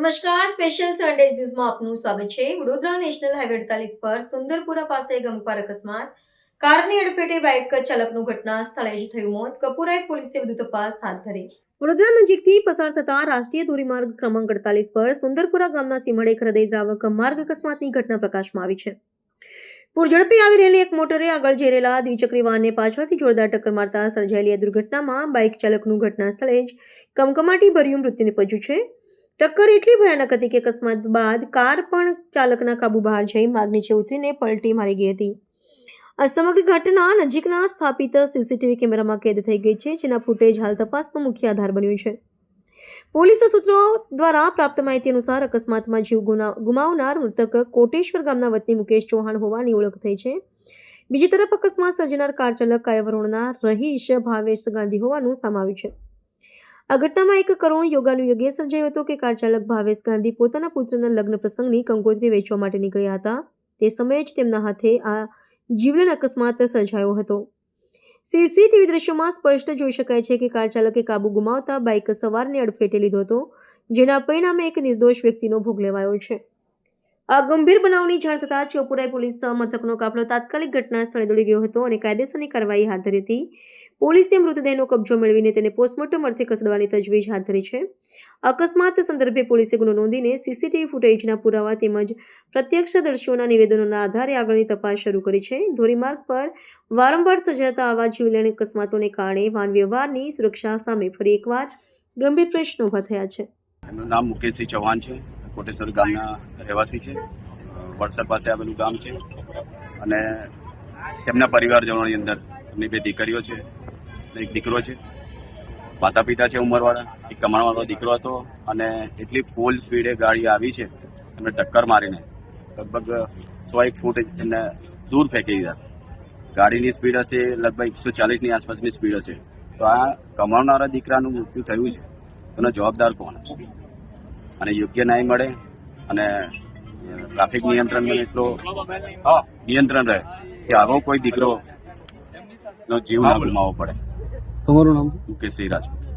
નમસ્કાર, special Sundays ન્યૂઝમાં આપનું સ્વાગત છે. વડોદરા નેશનલ હાઈવે અડતાલીસ પર સુંદરપુરા પાસે ગમખ્વાર અકસ્માત. કારની અડફેટે બાઇક ચાલકનું ઘટના સ્થળે જ થયું મોત. કપૂરાએ પોલીસે વધુ તપાસ હાથ ધરી. વડોદરા નજીકથી પસાર થતા રાષ્ટ્રીય ધોરીમાર્ગ ક્રમાંક અડતાલીસ પર સુંદરપુરા ગામના સીમડે એક હૃદયદ્રાવક માર્ગ અકસ્માતની ઘટના પ્રકાશમાં આવી છે. પૂરઝડપે આવી રહેલી એક મોટરે આગળ જઈ રહેલા દ્વિચક્રી વાહનને પાછળથી જોરદાર ટક્કર મારતા સર્જાયેલી આ દુર્ઘટનામાં બાઇક ચાલકનું ઘટના સ્થળે જ કમકમાટી ભર્યું મૃત્યુ નિપજ્યું છે. ટક્કર એટલી ભયાનક હતી કે અકસ્માત બાદ કાર પણ ચાલકના કાબુ બહાર જઈ માર્ગ નીચે ઉતરીને પલટી મારી ગઈ હતી. આ સમગ્ર ઘટના નજીકના સ્થાપિત સીસીટીવી કેમેરામાં કેદ થઈ ગઈ છે, જેના ફૂટેજ હાલ તપાસનો મુખ્ય આધાર બન્યું છે. પોલીસ સૂત્રો દ્વારા પ્રાપ્ત માહિતી અનુસાર અકસ્માતમાં જીવ ગુમાવનાર મૃતક કોટેશ્વર ગામના વતની મુકેશ ચૌહાણ હોવાની ઓળખ થઈ છે. બીજી તરફ અકસ્માત સર્જનાર કાર ચાલક કાયવરોણના રહીશ ભાવેશ ગાંધી હોવાનું સામાવ્યું છે. આ ઘટનામાં એક કરોડ યોગાનું યજ્ઞ સર્જાયો હતો કે કાર ચાલક ભાવેશ ગાંધી પોતાના પુત્રના લગ્ન પ્રસંગની કંકોત્રી વેચવા માટે નીકળ્યા હતા. તે સમયે જ તેમના હાથે આ જીવલેણ અકસ્માત સર્જાયો હતો. સીસીટીવી દ્રશ્યોમાં સ્પષ્ટ જોઈ શકાય છે કે કાર ચાલકે કાબુ ગુમાવતા બાઇક સવારને અડફેટે લીધો હતો, જેના પરિણામે એક નિર્દોષ વ્યક્તિનો ભોગ લેવાયો છે. આ ગંભીર બનાવની જાણ થતાં ચોપુરાઈ પોલીસ મથકનો કાફલો તાત્કાલિક ઘટના સ્થળે દોડી ગયો હતો અને કાયદેસરની કાર્યવાહી હાથ ધરી હતી. પોલીસે મૃતદેહનો કબજો મેળવીને તેને પોસ્ટમોર્ટમ અર્થે ખસેડવાની તજવીજ હાથ ધરી છે. અકસ્માત સંદર્ભે પોલીસે ગુનો નોંધીને સીસીટીવી ફૂટેજના પુરાવા તેમજ પ્રત્યક્ષદર્શીઓના નિવેદનોના આધારે આગળની તપાસ શરૂ કરી છે. ધોરીમાર્ગ પર વારંવાર સર્જાતા આવા જીવલેણ અકસ્માતોને કારણે વાહન વ્યવહારની સુરક્ષા સામે ફરી એકવાર ગંભીર પ્રશ્નો ઊભા થયા છે. એમનું નામ મુકેશસિંહ ચૌહાણ છે. કોટેશ્વર ગામના રહેવાસી છે. વડસર પાસે આવેલું ગામ છે. અને તેમના પરિવારજનોની અંદર એમની બે દીકરીઓ છે. એક દીકરો છે. માતા પિતા છે ઉંમરવાળા. એક કમાણવાળો દીકરો હતો અને એટલી ફૂલ સ્પીડે ગાડી આવી છે એમને ટક્કર મારીને લગભગ સો એક ફૂટ એમને દૂર ફેંકી દીધા. ગાડીની સ્પીડ હશે, લગભગ એકસો ચાલીસની આસપાસની સ્પીડ હશે. તો આ કમાવનારા દીકરાનું મૃત્યુ થયું છે. તેનો જવાબદાર કોણ? અને યોગ્ય ન્યાય મળે અને ટ્રાફિક નિયંત્રણ એટલો નિયંત્રણ રહે કે આવો કોઈ દીકરો જીવ ના ગુમાવવો પડે. તમારું નામ મુકેશ રાજપૂત.